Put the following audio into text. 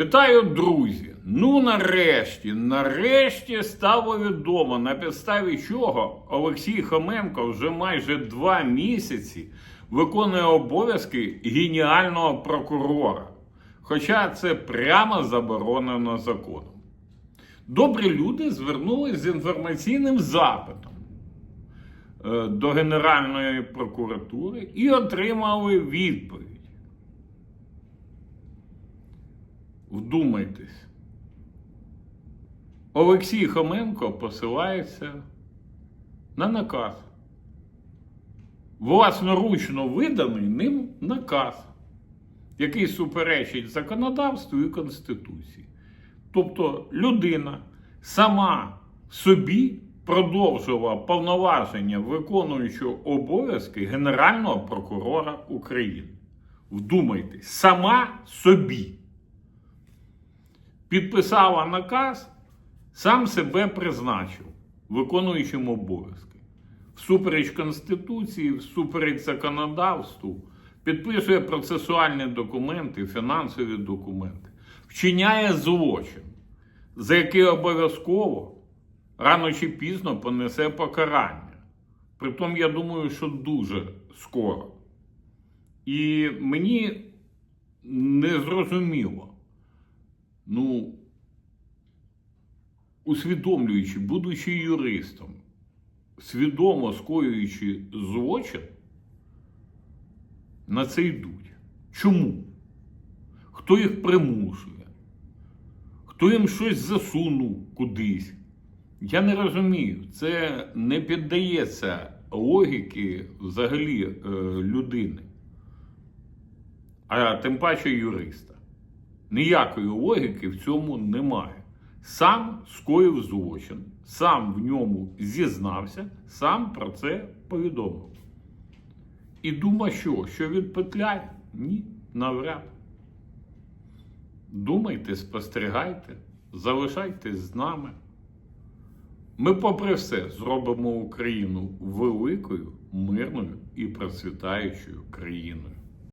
Вітаю, друзі! Ну нарешті, нарешті стало відомо, на підставі чого Олексій Хоменко вже майже два місяці виконує обов'язки геніального прокурора. Хоча це прямо заборонено законом. Добрі люди звернулись з інформаційним запитом е, до Генеральної прокуратури і отримали відповідь. Вдумайтесь. Олексій Хоменко посилається на наказ. Власноручно виданий ним наказ, який суперечить законодавству і Конституції. Тобто людина сама собі продовжила повноваження виконуючого обов'язки Генерального прокурора України. Вдумайтесь, сама собі підписала наказ, сам себе призначив виконуючим обов'язки. Всупереч Конституції, всупереч законодавству, підписує процесуальні документи, фінансові документи, вчиняє злочин, за який обов'язково рано чи пізно понесе покарання. Притом, я думаю, що дуже скоро. І мені не зрозуміло, ну, усвідомлюючи, будучи юристом, свідомо скоюючи злочин, на це йдуть. Чому? Хто їх примушує? Хто їм щось засунув кудись? Я не розумію. Це не піддається логіки взагалі е, людини, а тим паче юриста. Ніякої логіки в цьому немає. Сам скоїв злочин, сам в ньому зізнався, сам про це повідомив. І дума що? Що відпетляє? Ні, навряд. Думайте, спостерігайте, залишайтесь з нами. Ми, попри все, зробимо Україну великою, мирною і процвітаючою країною.